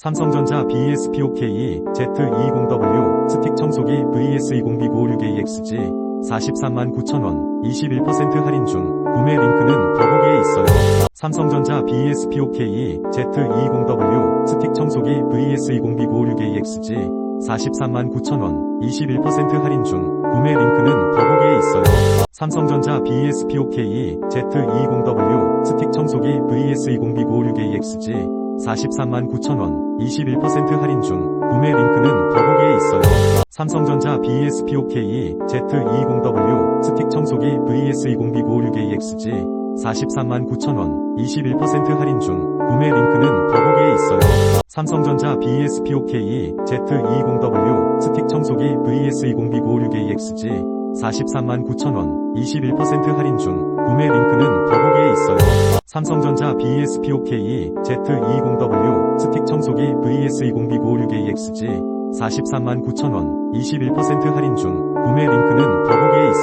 삼성전자 BESPOK Z220W 스틱 청소기 VS20B956AXG 43만 9천원 21% 할인 중 구매 링크는 더보기에 있어요. 삼성전자 BESPOK Z220W 스틱 청소기 VS20B956AXG 43만 9천원 21% 할인 중 구매 링크는 더보기에 있어요. 삼성전자 BESPOK Z220W 스틱 청소기 VS20B956AXG 43만 9천원 21% 할인 중 구매 링크는 더보기에 있어요. 삼성전자 BESPOK Z220W 스틱 청소기 VS20B956AXG 43만 9천원 21% 할인 중 구매 링크는 더보기에 있어요. 삼성전자 BESPOK Z220W 스틱 청소기 VS20B956AXG 43만 9천원 21% 할인 중 구매 링크는 더보기에 있어요. 삼성전자 BESPOK Z220W 스틱 청소기 VS20B956AXG 43만 9천원 21% 할인 중 구매 링크는 더보기에. 삼